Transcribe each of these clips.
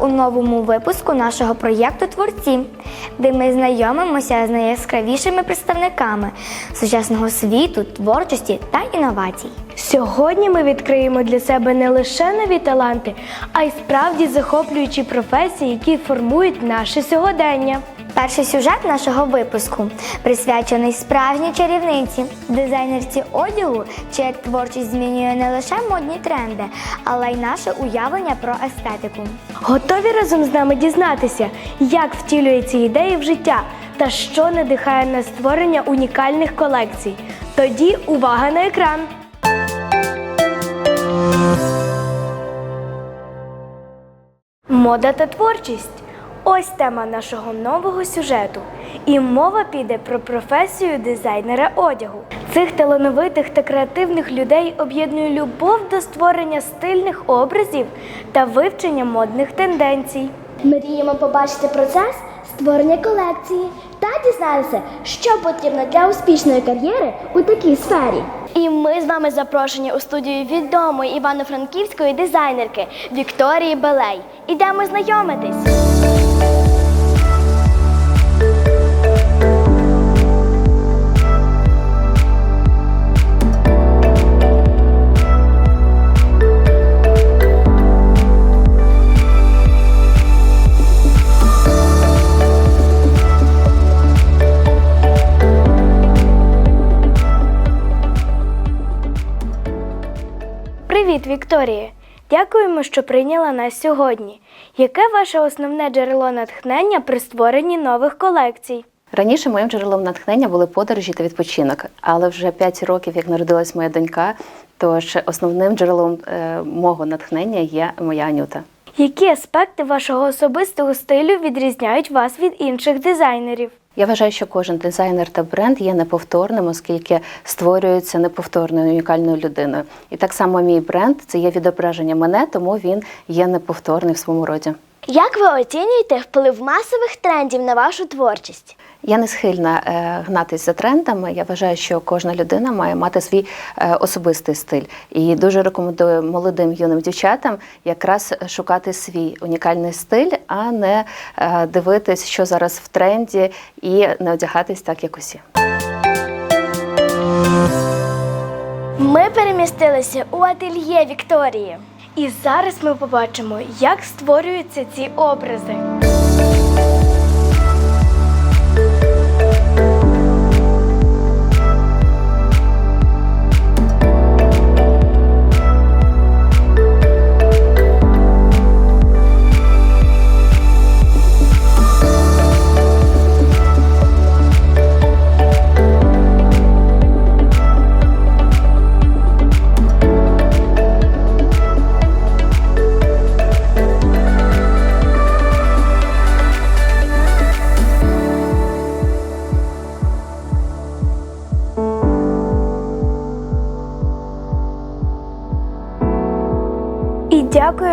У новому випуску нашого проєкту Творці, де ми знайомимося з найяскравішими представниками сучасного світу, творчості та інновацій. Сьогодні ми відкриємо для себе не лише нові таланти, а й справді захоплюючі професії, які формують наше сьогодення. Перший сюжет нашого випуску присвячений справжній чарівниці, дизайнерці одягу, чия творчість змінює не лише модні тренди, але й наше уявлення про естетику. Готові разом з нами дізнатися, як втілює ці ідеї в життя та що надихає на створення унікальних колекцій. Тоді увага на екран! Мода та творчість. Ось тема нашого нового сюжету. І мова піде про професію дизайнера одягу. Цих талановитих та креативних людей об'єднує любов до створення стильних образів та вивчення модних тенденцій. Мріємо побачити процес створення колекції та дізнатися, що потрібно для успішної кар'єри у такій сфері. І ми з вами запрошені у студію відомої івано-франківської дизайнерки Вікторії Белей. Ідемо знайомитись. Привіт, Вікторія! Дякуємо, що прийняла нас сьогодні. Яке ваше основне джерело натхнення при створенні нових колекцій? Раніше моїм джерелом натхнення були подорожі та відпочинок, але вже 5 років, як народилась моя донька, тож основним джерелом е, мого натхнення є моя Анюта. Які аспекти вашого особистого стилю відрізняють вас від інших дизайнерів? Я вважаю, що кожен дизайнер та бренд є неповторним, оскільки створюється неповторною унікальною людиною. І так само мій бренд це є відображення мене, тому він є неповторний в своєму роді. Як ви оцінюєте вплив масових трендів на вашу творчість? Я не схильна е, гнатись за трендами. Я вважаю, що кожна людина має мати свій е, особистий стиль. І дуже рекомендую молодим юним дівчатам якраз шукати свій унікальний стиль, а не е, дивитись, що зараз в тренді, і не одягатись так, як усі. Ми перемістилися у ательє Вікторії. І зараз ми побачимо, як створюються ці образи.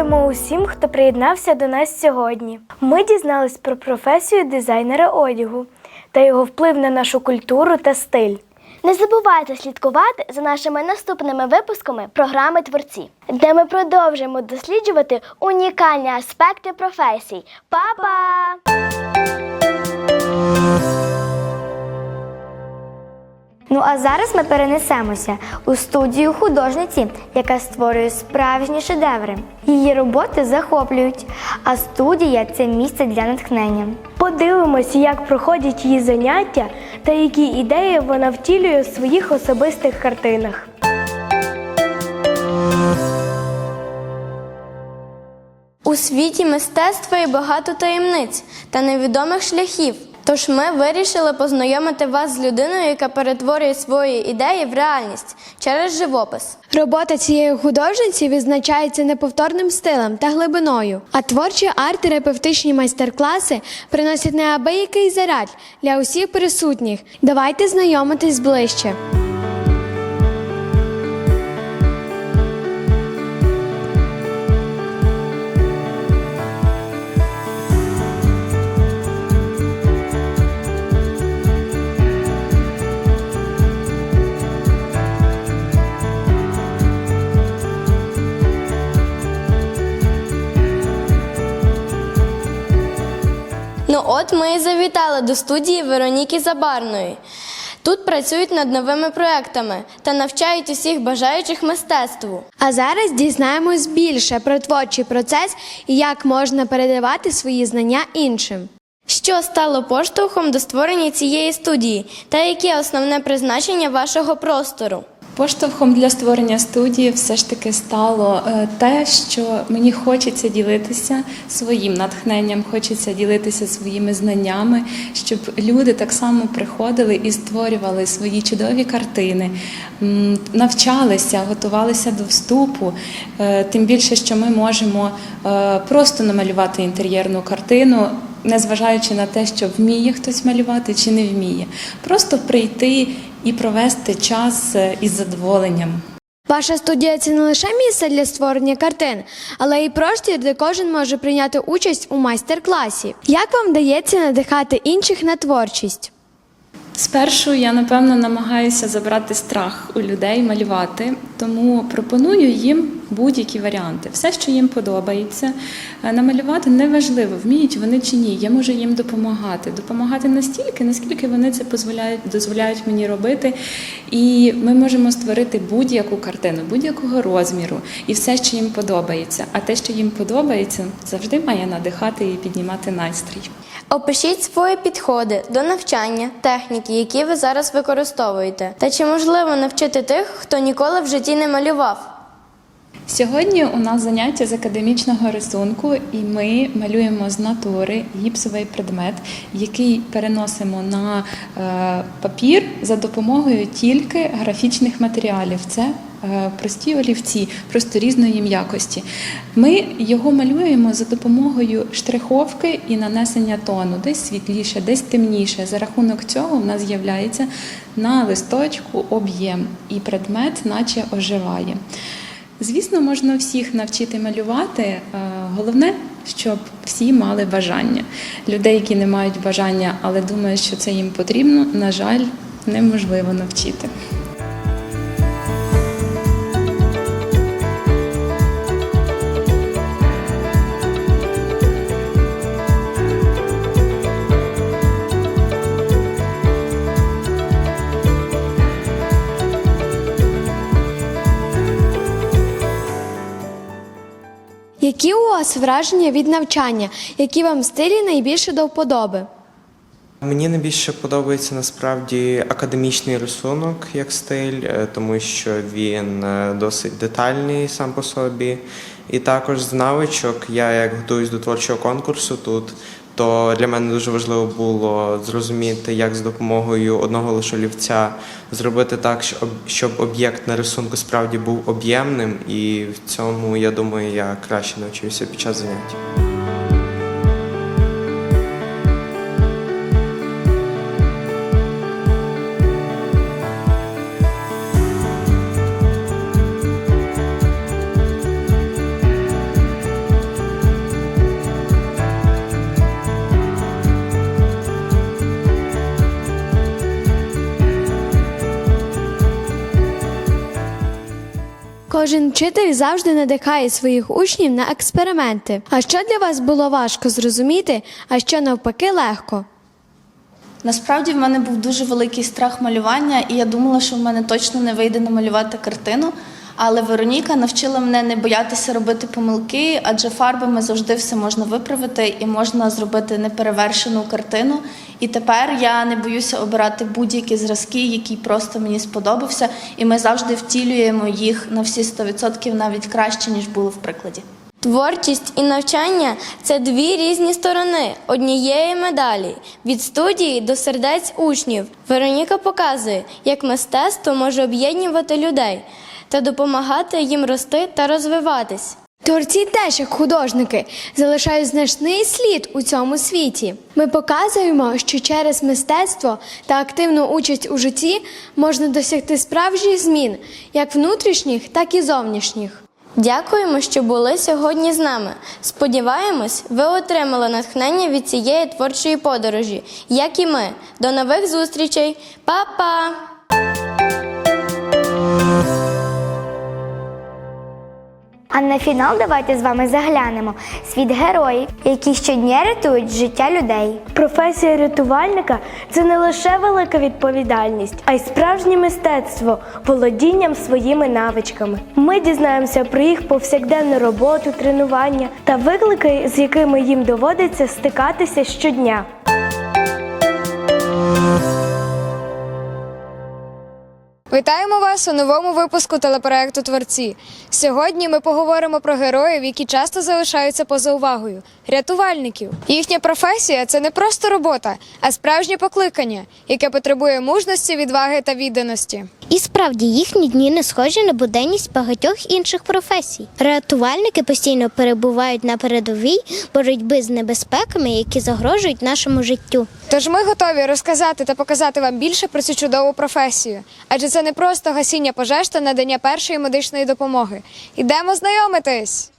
Дякуємо усім, хто приєднався до нас сьогодні. Ми дізнались про професію дизайнера одягу та його вплив на нашу культуру та стиль. Не забувайте слідкувати за нашими наступними випусками програми Творці, де ми продовжуємо досліджувати унікальні аспекти професій. Па-па! Ну а зараз ми перенесемося у студію художниці, яка створює справжні шедеври. Її роботи захоплюють, а студія це місце для натхнення. Подивимося, як проходять її заняття та які ідеї вона втілює у своїх особистих картинах. У світі мистецтва є багато таємниць та невідомих шляхів. Тож ми вирішили познайомити вас з людиною, яка перетворює свої ідеї в реальність через живопис. Робота цієї художниці відзначається неповторним стилем та глибиною, а творчі арт-терапевтичні майстер-класи приносять неабиякий заряд для усіх присутніх. Давайте знайомитись ближче. От ми і завітали до студії Вероніки Забарної. Тут працюють над новими проектами та навчають усіх бажаючих мистецтву. А зараз дізнаємось більше про творчий процес і як можна передавати свої знання іншим. Що стало поштовхом до створення цієї студії та яке основне призначення вашого простору? Поштовхом для створення студії все ж таки стало е, те, що мені хочеться ділитися своїм натхненням, хочеться ділитися своїми знаннями, щоб люди так само приходили і створювали свої чудові картини, навчалися, готувалися до вступу. Е, Тим більше, що ми можемо е, просто намалювати інтер'єрну картину. Незважаючи на те, що вміє хтось малювати чи не вміє, просто прийти і провести час е, із задоволенням. Ваша студія це не лише місце для створення картин, але й простір, де кожен може прийняти участь у майстер-класі. Як вам вдається надихати інших на творчість? Спершу я напевно намагаюся забрати страх у людей малювати, тому пропоную їм будь-які варіанти. Все, що їм подобається, Е, намалювати неважливо, вміють вони чи ні. Я можу їм допомагати. Допомагати настільки, наскільки вони це дозволяють, дозволяють мені робити. І ми можемо створити будь-яку картину, будь-якого розміру, і все, що їм подобається. А те, що їм подобається, завжди має надихати і піднімати настрій. Опишіть свої підходи до навчання, техніки, які ви зараз використовуєте. Та чи можливо навчити тих, хто ніколи в житті не малював? Сьогодні у нас заняття з академічного рисунку, і ми малюємо з натури гіпсовий предмет, який переносимо на е, папір за допомогою тільки графічних матеріалів. Це е, прості олівці, просто різної м'якості. Ми його малюємо за допомогою штриховки і нанесення тону, десь світліше, десь темніше. За рахунок цього в нас з'являється на листочку об'єм, і предмет наче оживає. Звісно, можна всіх навчити малювати. е, Головне, щоб всі мали бажання. Людей, які не мають бажання, але думають, що це їм потрібно, на жаль, неможливо навчити. Які у вас враження від навчання, які вам стилі найбільше до вподоби? Мені найбільше подобається насправді академічний рисунок як стиль, е, тому що він е, досить детальний сам по собі. І також з навичок я як готуюсь до творчого конкурсу тут, то для мене дуже важливо було зрозуміти, як з допомогою одного лише олівця зробити так, щоб- об'єкт на рисунку справді був об'ємним, і в цьому я думаю, я краще навчився під час занять. Кожен вчитель завжди надихає своїх учнів на експерименти. А що для вас було важко зрозуміти, а що навпаки легко? Насправді в мене був дуже великий страх малювання, і я думала, що в мене точно не вийде намалювати картину. Але Вероніка навчила мене не боятися робити помилки, адже фарбами завжди все можна виправити і можна зробити неперевершену картину. І тепер я не боюся обирати будь-які зразки, які просто мені сподобався, і ми завжди втілюємо їх на всі 100% навіть краще, ніж було в прикладі. Творчість і навчання це дві різні сторони однієї медалі від студії до сердець учнів. Вероніка показує, як мистецтво може об'єднувати людей та допомагати їм рости та розвиватись. Творці теж, як художники, залишають значний слід у цьому світі. Ми показуємо, що через мистецтво та активну участь у житті можна досягти справжніх змін, як внутрішніх, так і зовнішніх. Дякуємо, що були сьогодні з нами. Сподіваємось, ви отримали натхнення від цієї творчої подорожі, як і ми. До нових зустрічей, Па-па! А на фінал давайте з вами заглянемо світ героїв, які щодня рятують життя людей. Професія рятувальника це не лише велика відповідальність, а й справжнє мистецтво володінням своїми навичками. Ми дізнаємося про їх повсякденну роботу, тренування та виклики, з якими їм доводиться стикатися щодня. Вітаємо вас у новому випуску телепроекту Творці. Сьогодні ми поговоримо про героїв, які часто залишаються поза увагою рятувальників. Їхня професія це не просто робота, а справжнє покликання, яке потребує мужності, відваги та відданості. І справді їхні дні не схожі на буденність багатьох інших професій. Рятувальники постійно перебувають на передовій боротьби з небезпеками, які загрожують нашому життю. Тож ми готові розказати та показати вам більше про цю чудову професію, адже це не просто гасіння пожеж та надання першої медичної допомоги. Ідемо знайомитись.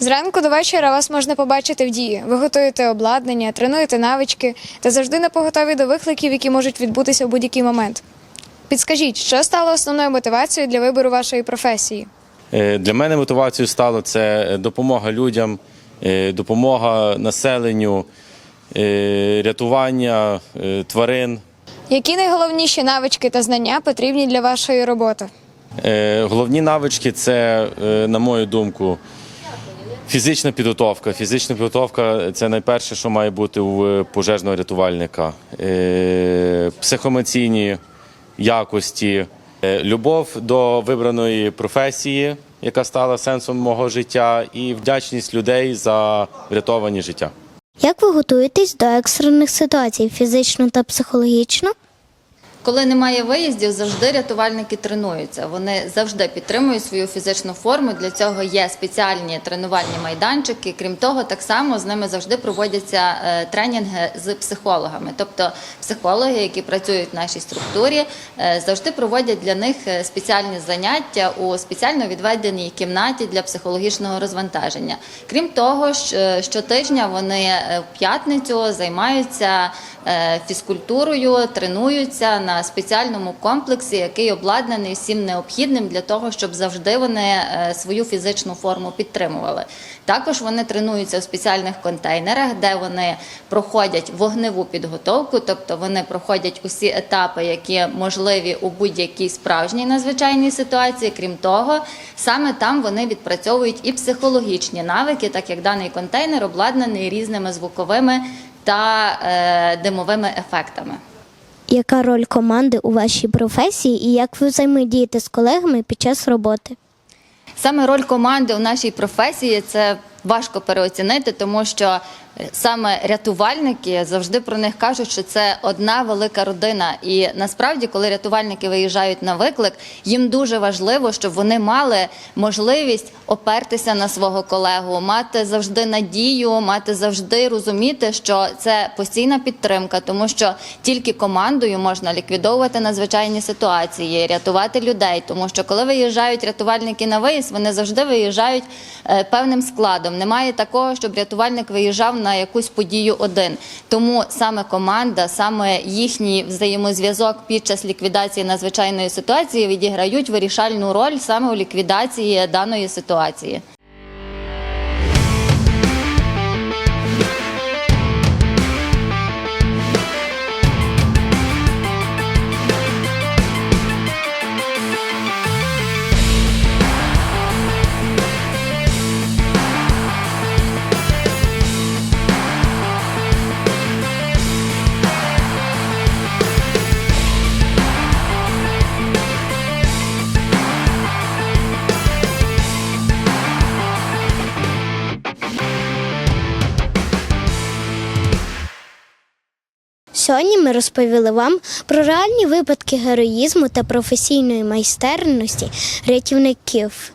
Зранку до вечора вас можна побачити в дії. Ви готуєте обладнання, тренуєте навички та завжди на поготові до викликів, які можуть відбутися в будь-який момент. Підскажіть, що стало основною мотивацією для вибору вашої професії? Е, Для мене мотивацією стало це допомога людям, е, допомога населенню, е, рятування тварин. Які найголовніші навички та знання потрібні для вашої роботи? Головні навички це, на мою думку, фізична підготовка. Фізична підготовка це найперше, що має бути у пожежного рятувальника. Е, Психоемоційні якості, е, любов до вибраної професії, яка стала сенсом мого життя, і вдячність людей за врятовані життя. Як ви готуєтесь до екстрених ситуацій фізично та психологічно? Коли немає виїздів, завжди рятувальники тренуються. Вони завжди підтримують свою фізичну форму. Для цього є спеціальні тренувальні майданчики. Крім того, так само з ними завжди проводяться е, тренінги з психологами. Тобто психологи, які працюють в нашій структурі, е, завжди проводять для них е, спеціальні заняття у спеціально відведеній кімнаті для психологічного розвантаження. Крім того, щотижня вони в п'ятницю займаються фізкультурою, тренуються на спеціальному комплексі, який обладнаний всім необхідним для того, щоб завжди вони е, свою фізичну форму підтримували. Також вони тренуються у спеціальних контейнерах, де вони проходять вогневу підготовку, тобто вони проходять усі етапи, які можливі у будь-якій справжній надзвичайній ситуації. Крім того, саме там вони відпрацьовують і психологічні навики, так як даний контейнер обладнаний різними звуковими та е, димовими ефектами. Яка роль команди у вашій професії і як ви взаємодієте з колегами під час роботи? Саме роль команди у нашій професії це важко переоцінити, тому що саме рятувальники завжди про них кажуть, що це одна велика родина. І насправді, коли рятувальники виїжджають на виклик, їм дуже важливо, щоб вони мали можливість опертися на свого колегу, мати завжди надію, мати завжди розуміти, що це постійна підтримка, тому що тільки командою можна ліквідовувати надзвичайні ситуації, рятувати людей. Тому що коли виїжджають рятувальники на виїзд, вони завжди виїжджають е, певним складом. Немає такого, щоб рятувальник виїжджав на якусь подію один. Тому саме команда, саме їхній взаємозв'язок під час ліквідації надзвичайної ситуації відіграють вирішальну роль саме у ліквідації даної ситуації. Сьогодні ми розповіли вам про реальні випадки героїзму та професійної майстерності рятівників,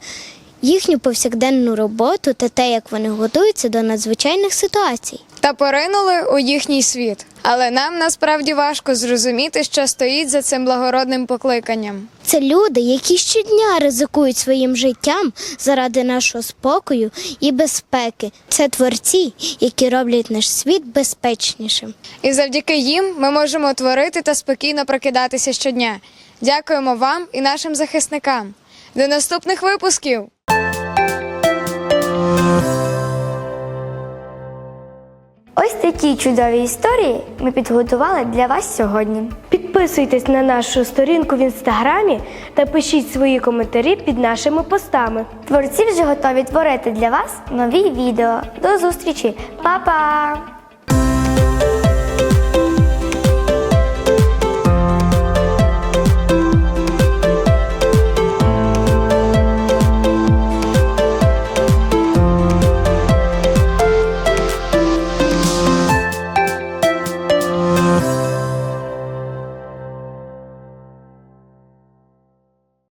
їхню повсякденну роботу та те, як вони готуються до надзвичайних ситуацій. Та поринули у їхній світ. Але нам насправді важко зрозуміти, що стоїть за цим благородним покликанням. Це люди, які щодня ризикують своїм життям заради нашого спокою і безпеки. Це творці, які роблять наш світ безпечнішим. І завдяки їм ми можемо творити та спокійно прокидатися щодня. Дякуємо вам і нашим захисникам. До наступних випусків! Ось такі чудові історії ми підготували для вас сьогодні. Підписуйтесь на нашу сторінку в інстаграмі та пишіть свої коментарі під нашими постами. Творці вже готові творити для вас нові відео. До зустрічі, Па-па!